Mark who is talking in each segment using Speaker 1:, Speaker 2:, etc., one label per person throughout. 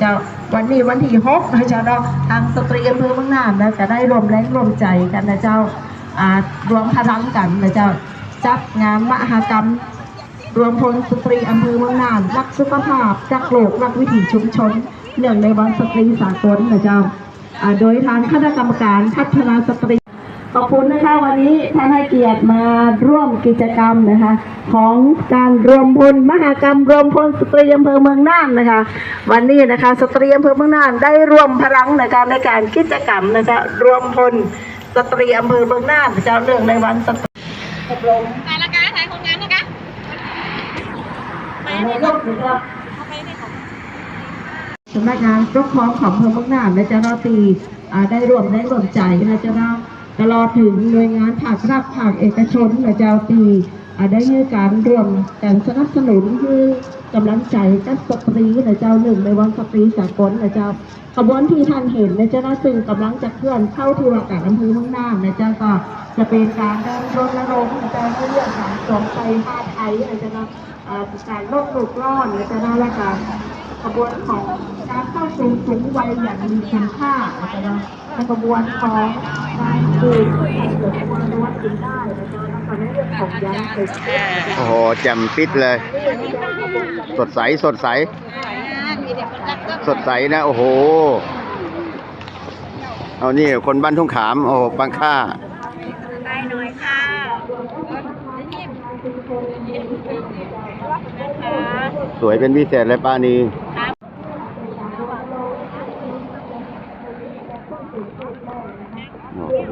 Speaker 1: เจ้า วันนี้วันที่หกนะเจ้าเนาะทางสตรีอำเภอเมืองน่านนะจะได้รวมแรงรวมใจกันนะเจ้าอ่ารวมพลังกันนะเจ้าจัดงานมหกรรม รวมพลสตรีอำเภอเมืองน่านรักสุขภาพรักโลกรักวิถีชุมชนเนื่องในวันสตรีสากลนะเจ้าโดยทางคณะกรรมการพัฒนาสตรี ขอบคุณนะคะวันนี้ท่านให้เกียรติมาร่วมกิจกรรมนะคะ ของการรวมพลมหกรรมรวมพลสตรีอำเภอเมืองน่านนะคะ วันนี้นะคะสตรีอำเภอเมืองน่านได้รวมพลังในการในการกิจกรรมนะคะรวมพลสตรีอำเภอเมืองน่านเจ้าเรื่องในวันสตรีอบรม
Speaker 2: ถ่ายละกันถ่ายคนงานนะคะ
Speaker 1: ในโลกนะครับสำนักงานปกครองของอำเภอเมืองน่านและเจ้าหน้าที่ได้รวมได้รวมใจนะเจ้าหน้า ตลอดถึงหน่วยงานภาครัฐภาคเอกชนและเจ้าตีอ่าได้มีการรวมกันสนับสนุนคือกำลังใจกับสตรีและเจ้าหนึ่ง ในวันสตรีสากลและเจ้าขบวนที่ท่านเห็นและเจ้าหน้าซึ่งกำลังจะเคลื่อนเข้าที่ว่าการอำเภอเมืองน่านและเจ้าก็จะเป็นการเดินรณรงค์ในเรื่องของสงไทยผ้าไทยและเจ้าหน้าอ่าการโลกหลุดร่อนและจะได้ละการ กระบวนของการเข้าสู่สูงวัยอย่างมีคุณค่านะคะในกระบวนของการดื่มเกิดความรู้ว่ากินได้นะคะแล้วก็ในเรื่องของยาเสพติด
Speaker 3: โอ้โหแจ่มปิดเลย สดใสสดใส สดใสนะ โอ้โห เอานี่คนบ้านทุ่งขาม โอ้โหบางค่า
Speaker 2: ได้หน่อยค่ะ
Speaker 3: สวยเป็นพิเศษเลยป้านีโอ้โห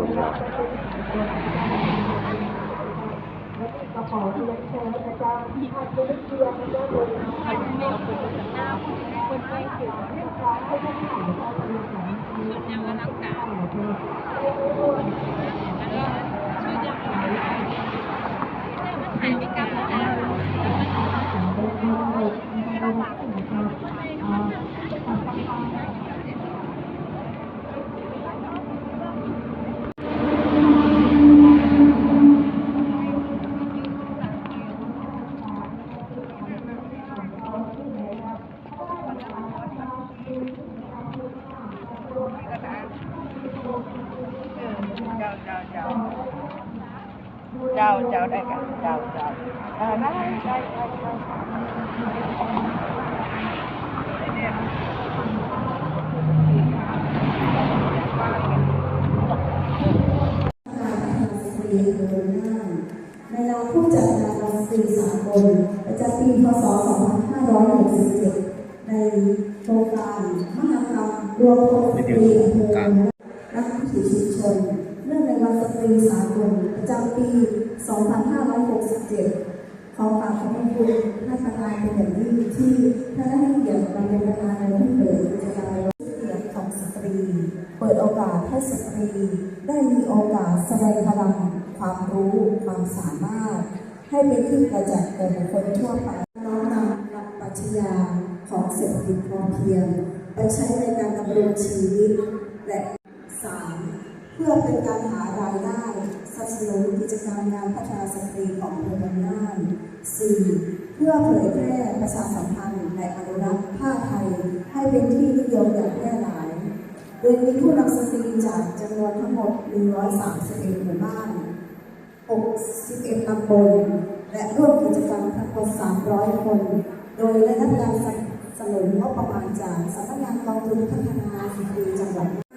Speaker 4: เจ้าเจ้าได้กันเจ้าเจ้าเออได้ได้ได้ได้
Speaker 5: ในนามผู้จัดงานวันสตรีสากลประจำปีพศ 2567 ในโครงการมหกรรมรวมพลสตรีอำเภอนักวิถีชุมชน เนื่องในวันสต รีสากลประจำปี 2567 ขอฝากขอบคุณท่านประธานเป็นอย่างยิ่งที่ท่านได้ให้เกียรติมาเป็นประธานในวันเปิดกิจกรรมในเกียรติของสตรี เปิดโอกาสให้สตรี ได้มีโอกาสแสดงพลัง ความรู้ความสามารถ ให้เป็นที่ประจักษ์แก่บุคคลทั่วไปน้อมนำหลักปรัชญาของเศรษฐกิจพอเพียง ไปใช้ในการดำรงชีวิตและ พื่อเป็นการหารายได้สนับสนุนกิจกรรมงานพัฒนาสตรีของเมืองน่านสี่เพื่อเผยแพร่ประชาสัมพันธ์ในอนุรักษ์ผ้าไทย ให้เป็นที่นิยมอย่างแพร่หลาย โดยมีผู้นำสตรีจากจำนวนทั้งหมด 131หมู่บ้าน 61ตำบลและร่วมกิจกรรมทั้งหมด300 คน โดยได้รับการสนับสนุนงบประมาณจากสำนักงานกองทุนพัฒนาสตรีจังหวัด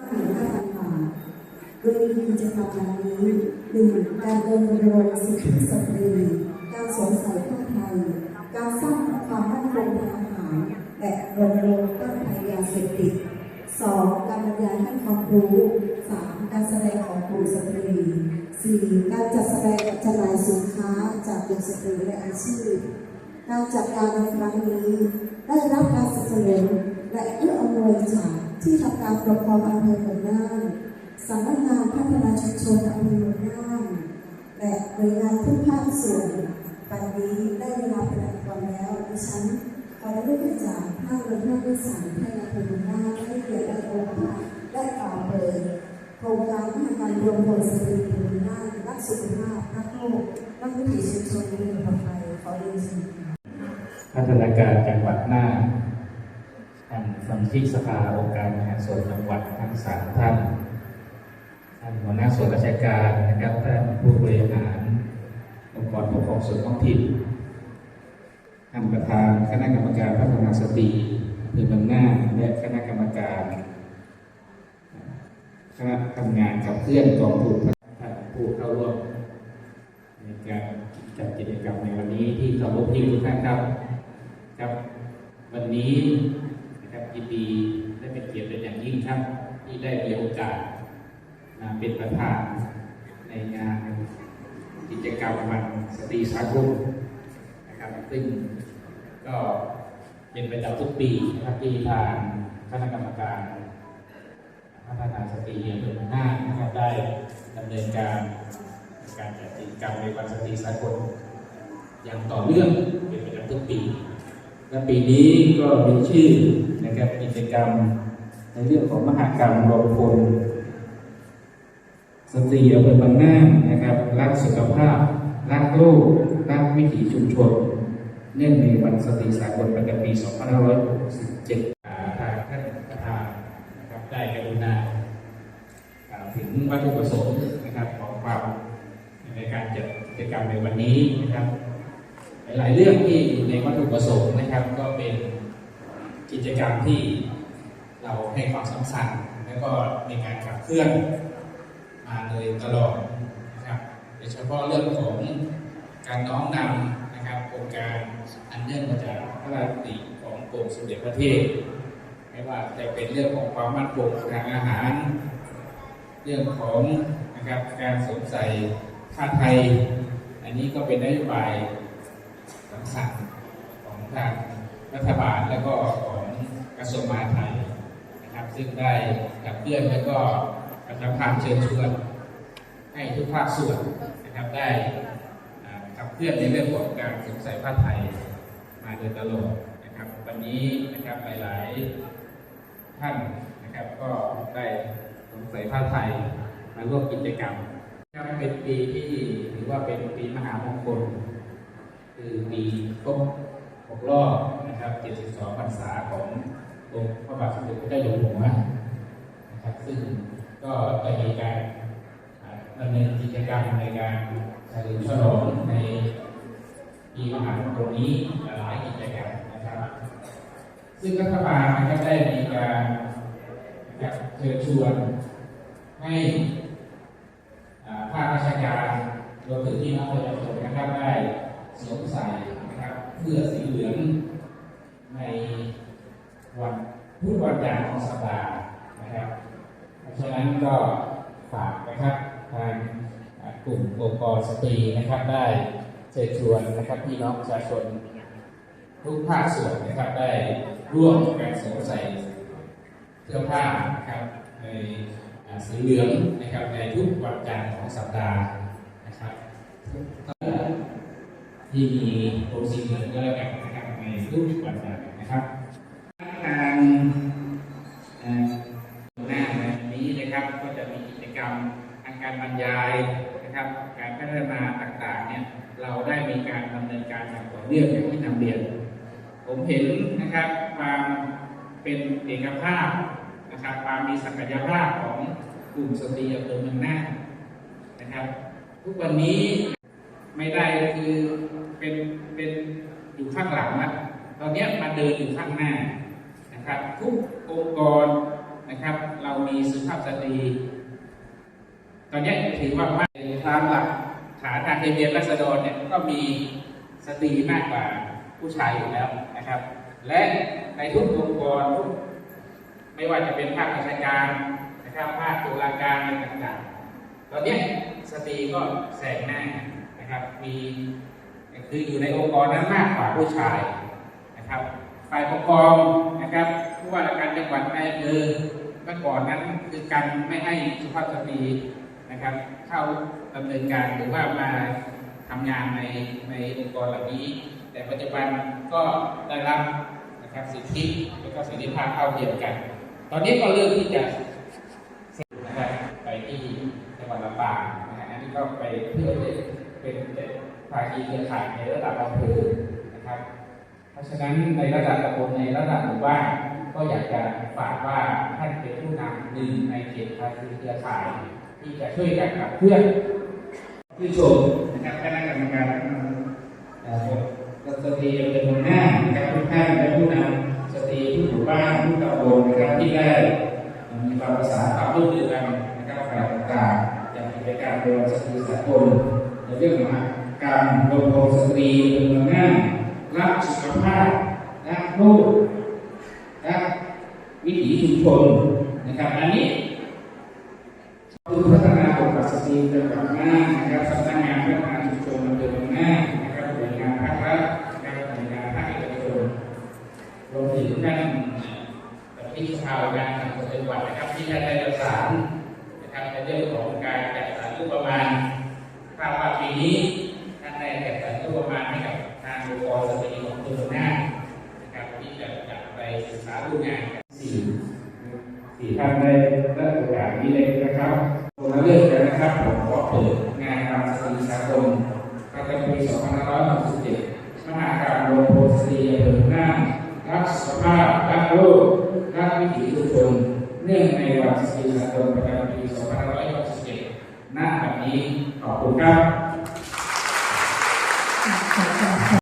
Speaker 5: โดยมีกิจกรรมดังนี้หนึ่งการเดินรณรงค์สิทธิสตรีการสวมใส่ผ้าไทย การสร้างความมั่นคงทางอาหารและรณรงค์ต้านภัยยาเสพติดสองการบรรยายให้ความรู้สามการแสดงของกลุ่มสตรีสี่การจัดแสดงจำหน่ายสินค้าจากกลุ่มสตรีและอาชีพ การจัดการในครั้งนี้ ได้รับการสนับสนุนและเอื้ออำนวยจากที่ทำการปกครองอำเภอเมืองน่าน สำนักงานพัฒนาชุมชนอำเภอเมืองน่านและหน่วยงานทุกภาคส่วนวันนี้ได้เวลาเป็นอันแล้วดิฉันขอได้เรียนจากภาคเรียนภาควิสานให้อำเภอเมืองน่านได้เกียรติและโอกาสและกล่าวเปิดโครงการมหการรวมพลสตรีอำเมืองน่านรักสุขภาพรักโลกรักวิถีชุมชนเมืองปลอดภัยขอเรียนเชิญ
Speaker 6: พัฒนาการจังหวัดน่านทำสมาชิกสภาองค์การบริหาส่วนจังหวัดทั้งสามท่าน ท่านหัวหน้าส่วนราชการนะครับท่านผู้บริหารองค์กรปกครองส่วนท้องถิ่นท่านประธานคณะกรรมการพัฒนาสตรีอำเภอเมืองน่าและคณะกรรมการคณะทำงานกับเพื่อนกองทุนพัฒนาผู้เข้าร่วมในการจัดกิจกรรมในวันนี้ที่เคารพที่ทุกท่านครับครับ วันนี้นะครับยินดีได้เป็นเกียรติเป็นอย่างยิ่งครับ ที่ได้มีโอกาส เป็นประธานในงานกิจกรรมวันสตรีสากลนะครับซึ่งก็เป็นประจำทุกปีนะครับที่ทางคณะกรรมการพัฒนาสตรีอำเภอเมืองน่านนะครับได้ดำเนินการการจัดกิจกรรมในวันสตรีสากลอย่างต่อเนื่องเป็นประจำทุกปี และปีนี้ก็มีชื่อนะครับกิจกรรมในเรื่องของมหากรรมรวมพล สตรีอำเภอบางนานะครับ รักสุขภาพ รักโลก รักวิถีชุมชน เนื่องในวันสตรีสากลประจำปี 2567อ่าทางท่านประธานนะครับได้กรุณากล่าถึงวัตถุประสงค์นะครับของความในการจัดกิจกรรมในวันนี้นะครับ หลายเรื่องที่อยู่ในวัตถุประสงค์นะครับ ก็เป็นกิจกรรมที่เราให้ความสำคัญ แล้วก็มีการขับเคลื่อน มาโดยตลอดนะครับโดยเฉพาะเรื่องของการน้อมนำนะครับโครงการอันเนื่องมาจากพระราชดำริของกรมสมเด็จพระเทพไม่ว่าจะเป็นเรื่องของความมั่นคงทางอาหาร เรื่องของนะครับการสวมใส่ผ้าไทย อันนี้ก็เป็นนโยบายสำคัญของทางรัฐบาลและก็ของกระทรวงมหาดไทยนะครับซึ่งได้ขับเคลื่อนและก็ กระทำการเชิญชวนให้ทุกภาคส่วนนะครับได้ขับเคลื่อนในเรื่องของการสวมใส่ผ้าไทยมาโดยตลอดนะครับ วันนี้นะครับหลายๆท่านนะครับก็ได้สวมใส่ผ้าไทยมาร่วมกิจกรรมครับเป็นปีที่ถือว่าเป็นปีมหามงคล คือปีครบ6รอบนะครับ 72 พรรษาขององค์พระบาทสมเด็จพระเจ้าอยู่หัวนะครับซึ่ง ก็จะมีการดำเนินกิจกรรมในการเฉลิมฉลองในปีมหามงคลนี้หลายกิจกรรมนะครับ ซึ่งรัฐบาลนะครับได้มีการนะครับเชิญชวนให้อ่าภาคราชการรวมถึงที่น้องประชาชนนะครับได้สวมใส่นะครับเพื่อสีเหลืองในวันทุกวันจันทร์ของสัปดาห์น เพราะฉะนั้นก็ฝากนะครับทางกลุ่มองค์กรสตรีนะครับได้เชิญชวนนะครับพี่น้องประชาชนทุกภาคส่วนนะครับได้ร่วมกันสวมใส่เสื้อผ้านะครับในสีเหลืองนะครับในทุกวันจันทร์ของสัปดาห์นะครับที่มีโปรสีเหลืองก็แล้วกันนะครับในทุกวันจันทร์นะครับทาง นะครับก็จะมีกิจกรรมทางการบรรยายนะครับ การพัฒนาต่างๆเนี่ยเราได้มีการดำเนินการอย่างต่อเนื่องอย่างที่นำเรียน ผมเห็นนะครับความเป็นเอกภาพนะครับความมีศักยภาพของกลุ่มสตรีอำเภอเมืองน่านนะครับ ทุกวันนี้ไม่ได้คือเป็นเป็นอยู่ข้างหลังนะตอนนี้มาเดินอยู่ข้างหน้านะครับ ทุกองค์กร นะครับ เรามีสุภาพสตรี ตอนนี้ถือว่ามาตามหลักฐานทางทเบียนรัษฎรเนี่ยก็มีสตรีมากกว่าผู้ชายอยู่แล้วนะครับ และในทุกองค์กรไม่ว่าจะเป็นภาคราชการนะครับภาคตุลาการอะไรต่างๆ ตอนนี้สตรีก็แสงหน้านะครับมีคืออยู่ในองค์กรนั้นมากกว่าผู้ชายนะครับ ฝ่ายปกครองนะครับผู้ว่าราชการจังหวัดในอำเภอ เมื่อก่อนนั้นคือการไม่ให้สุภาพสตรีนะครับ เข้าดำเนินการหรือว่ามาทำงานในในองค์กรเหล่านี้ แต่ปัจจุบันก็ได้รับนะครับสิทธิและก็เสรีภาพเท่าเทียมกัน ตอนนี้ก็เริ่มที่จะนะครับไปที่จังหวัดลำปางนะฮะอันนี้ก็ไปเพื่อเป็นภาคีเครือข่ายในระดับอำเภอนะครับ เพราะฉะนั้นในระดับตำบลในระดับหมู่บ้าน ก็อยากจะฝากว่าท่านเป็นผู้นำหนึ่งในเขตภาคีเครือข่ายที่จะช่วยกันกับเพื่อนที่ชมนะครับคณะกรรมการสตรีเป็นหัวหน้านะครับทุกท่านและผู้นำสตรีผู้อยู่บ้านผู้ตำบลนะครับที่ได้มีความประสานความร่วมมือกันนะครับฝ่ายต่างๆอย่างกิจการโดยสตรีสากลในเรื่องของการรณรงค์สตรีเป็นหัวหน้ารักสุขภาพรักลูก วิถีชุมชนนะครับ อันนี้คือพัฒนาบทบาทสตรีเป็นแบบหน้านะครับสำนักงานพัฒนาชุมชนอำเภอเมืองหน้านะครับหน่วยงานภาครัฐนะครับหน่วยงานภาคเอกชนรวมถึงท่านที่สภาการทางจังหวัดนะครับที่ได้ได้ประสานนะครับในเรื่องของการจัดสรรงบประมาณภาพว่าปีนี้ท่านได้จัดสรรงบประมาณให้กับทางองค์กรสตรีของอำเภอเมืองหน้านะครับที่จะจัดไปศึกษาดูงานกัน ท่านได้ได้โอกาสนี้เลยนะครับผมมาเลือกกันนะครับผมขอเปิดงานรำสตรีสากลประจำปี2567มหากรรมโรงโพสตรีอำเภอหน้ารักสภาพรักโลกรักวิถีชุมชนเนื่องในวันสตรีสากลประจำปี2567ณบัดนี้ขอบคุณครับ